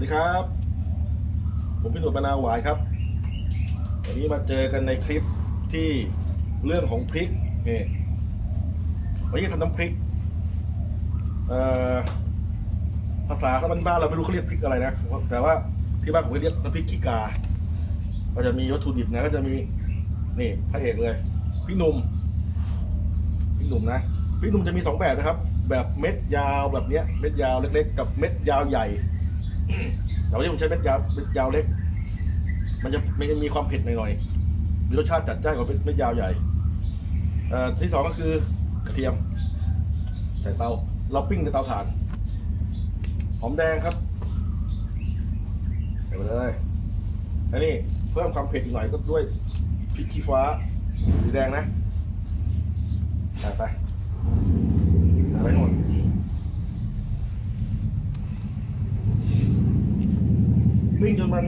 วัสดีครับ ผมพี่หนุ่มบรรณาหวายครับ วันนี้มาเจอกันในคลิปที่เรื่องของพริกนี่วันนี้ทำน้ำพริกเอ่อภาษาถ้าบ้านเราไม่รู้เขาเรียกพริกอะไรนะ แต่ว่าที่บ้านผมเรียกน้ำพริกขี้กา ก็จะมีวัตถุดิบนะก็จะมีนี่พระเอกเลยพริกหนุ่มพริกหนุ่มนะพริกหนุ่มจะมีสองแบบนะครับ แบบเม็ดยาวแบบเนี้ยเม็ดยาวเล็กๆ กับเม็ดยาวใหญ่ แต่วันนี้ผมใช้เม็ดยาวเม็ดยาวเล็ก มันจะมันจะมีความเผ็ดหน่อยๆมีรสชาติจัดจ้านกว่าเม็ดเม็ดยาวใหญ่ที่สองก็คือกระเทียมใส่เตาเราปิ้งในเตาถ่านหอมแดงครับใส่ไปเลยอันนี้เพิ่มความเผ็ดอีกหน่อยก็ด้วยพริกชี้ฟ้าสีแดงนะใส่ไปใส่ไปหมด ปิ้งจนมัน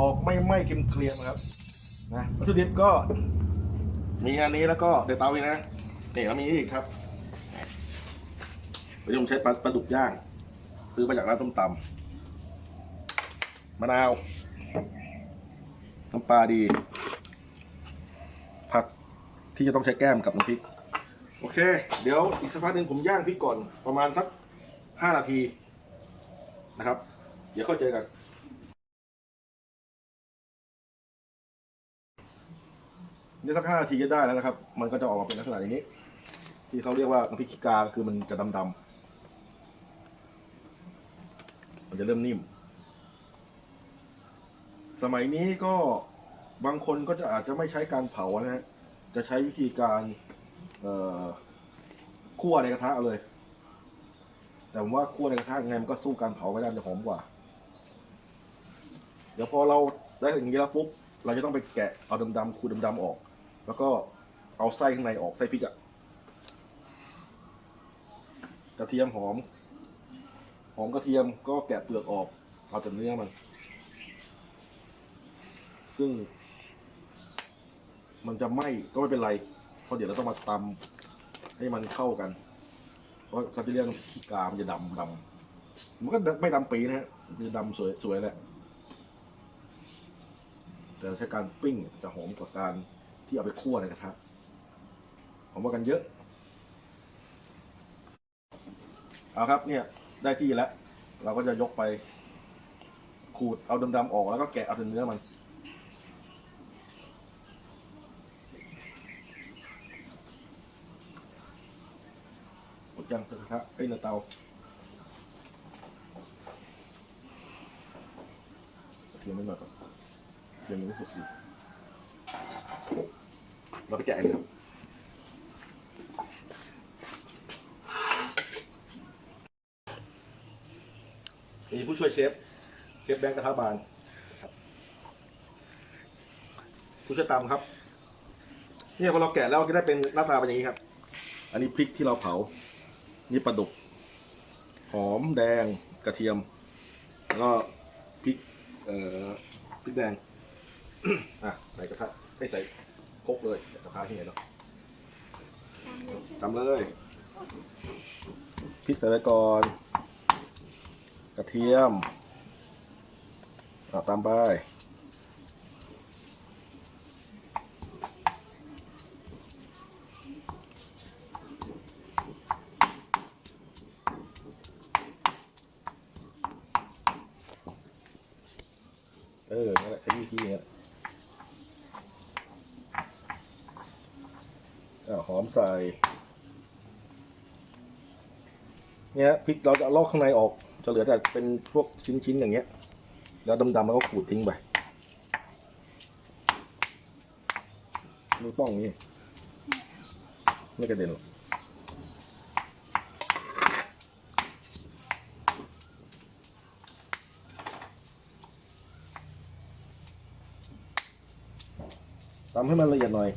ออกไม่ไหม้เกรียมครับนะวัตถุดิบก็มีอันนี้แล้วก็เดี๋ยวเตาอีกนะเนี่แล้วมีอีกครับวันนี้ผมใช้ปลาปลาดุกย่าง ซื้อมาจากร้านส้มตำมะนาวน้ำปลาดี ผักที่จะต้องใช้แก้มกับน้ำพริก โอเค เดี๋ยวอีกสักพักหนึ่งผมย่างพริกก่อนประมาณสักห้านาทีนะครับ ดี๋ยวเข้าเจอกันนี่สักห้านาทีก็ได้แล้วนะครับ มันก็จะออกมาเป็นลักษณะอย่างนี้ ที่เขาเรียกว่าน้ำพริกขี้กาคือมันจะดำๆมันจะเริ่มนิ่ม สมัยนี้ก็บางคนก็จะอาจจะไม่ใช้การเผานะฮะจะใช้วิธีการเอ่อคั่วในกระทะเอาเลย แต่ผมว่าคั่วในกระทะยังไงมันก็สู้การเผาไม่ได้จะหอมกว่า เดี๋ยวพอเราได้อย่างนี้แล้วปุ๊บเราจะต้องไปแกะเอาดำๆขูดดำๆออก แล้วก็เอาไส้ข้างในออกไส้พริกอะกระเทียมหอม หอมกระเทียมก็แกะเปลือกออกเอาแต่เนื้อมัน ซึ่ง มันจะไหม้ก็ไม่เป็นไร เพราะเดี๋ยวเราต้องมาตำให้มันเข้ากันเพราะเขาจะเรียกขี้กามจะดำดำมันก็ไม่ดำปีนะฮะมันจะดำสวยสวยแหละ แต่ใช้การปิ้งจะหอมกว่าการที่เอาไปคั่วในกระทะหอมกว่ากันเยอะเอาครับเนี่ยได้ที่แล้ว เราก็จะยกไป ขูดเอาดำๆออกแล้วก็แกะเอาเนื้อมันหมดยังกระทะไอ้ยในเตาเทียมไม่หน่อยก่อน เทียมมันไม่สุกดีเราไปแกะกันครับมีผู้ช่วยเชฟ เชฟแบงค์กระทะบานครับผู้ช่วยตำครับ เนี่ยพอเราแกะแล้วก็ได้เป็นหน้าตาเป็นอย่างนี้ครับ อันนี้พริกที่เราเผา นี่ปลาดุก หอมแดงกระเทียม แล้วก็พริก เอ่อพริกแดง อะใส่กระทะไม่ใส่ครกเลยใส่กระทะที่ไหนเนาะทำเลยพริกใส่ไว้ก่อน กระเทียมเอาตามไปเออนั่นแหละใช้วิธีนี้ อ่าหอมใส่ เนี่ยพริกเราจะลอกข้างในออก จะเหลือแต่เป็นพวกชิ้นๆอย่างเงี้ย แล้วดำๆแล้วก็ขูดทิ้งไปดูต้องนี้ไม่กระเด็นหรอกตำให้มันละเอียดหน่อย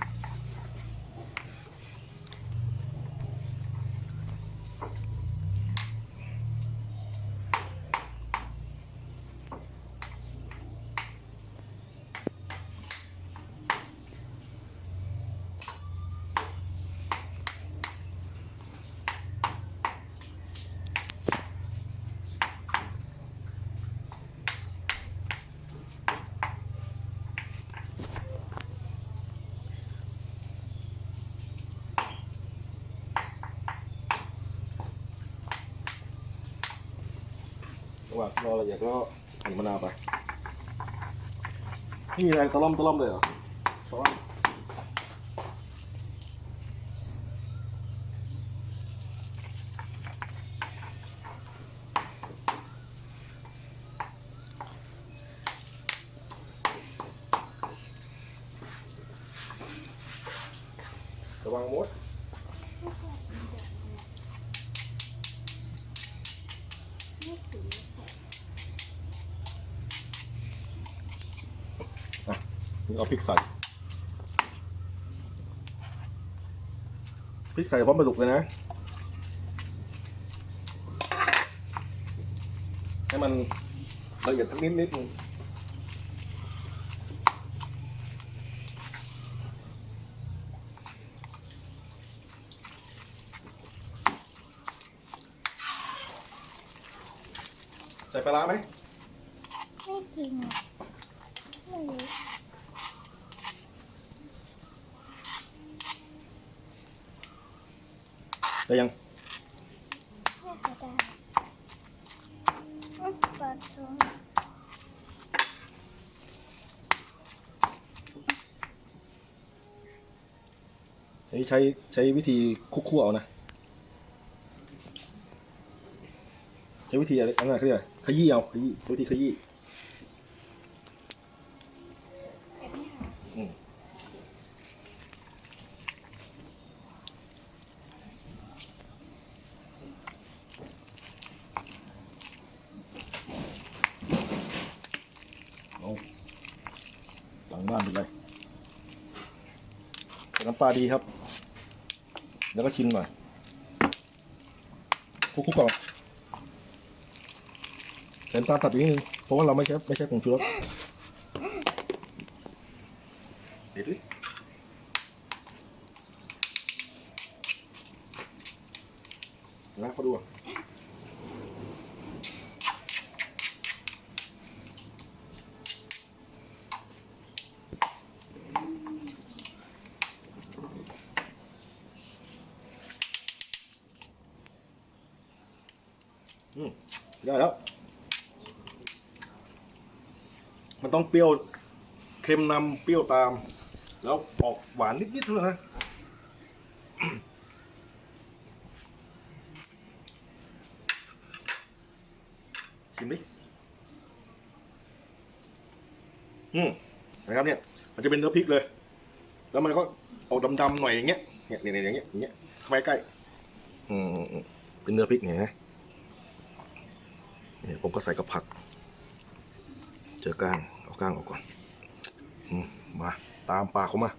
ว่างรอละเอียดก็หั่นมะนาวไปนี่มีอะไรตะล่อมตะล่อมเลยเหรอตะล่อมระวังมด ไม่ถึงใส่ อะนี่ เอาพริกใส่พริกใส่พร้อมปลาดุกเลยนะ ให้มันละเอียดสักนิดนิดนึงใส่ปลาร้าไหมไม่จริงอะไม่รู้ ได้ยังอันนี้ใช้ใช้วิธีคุกคั่วเอานะ ใช้วิธีอะไรอันนั้นเขาเรียกอะไรขยี้เอาขยี้ใช้วิธีขยี้ แบบนี้ค่ะ อืมเอาานเป็นไรใส่น้ำปลาดีครับ แล้วก็ชิมหน่อยคลุกๆก่อนใส่น้ำตาตัดอีกนิดนึง เพราะว่าเราไม่ใช่ไม่ใช่ผงชูรสเด็ดดินะเขาดูอะอืม ได้แล้ว มันต้องเปรี้ยว เค็มนำเปรี้ยวตาม แล้วออกหวานนิดๆเท่านั้นนะชิมดิอืมนะครับเนี่ย มันจะเป็นเนื้อพริกเลย แล้วมันก็ออกดำๆหน่อยอย่างเงี้ย เนี่ยเนี่ยอย่างเงี้ยอย่างเงี้ยเข้าไปใกล้ อืมอืมอืมเป็นเนื้อพริกเนี่ยนะ เนี่ยผมก็ใส่กับผัก เจอก้าง เอาก้างออกก่อนอมมา ตามปากเขามา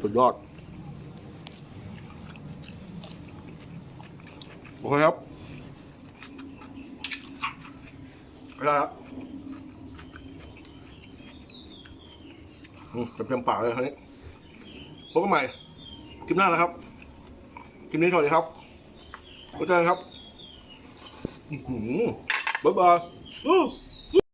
สุดยอด โอเคครับไปได้แล้วอืมเต็มๆปากเลยคราวนี้พบกันใหม่ คลิปหน้านะครับคลิปนี้สวัสดีครับขอเจอกันครับบ๊ายบายอู้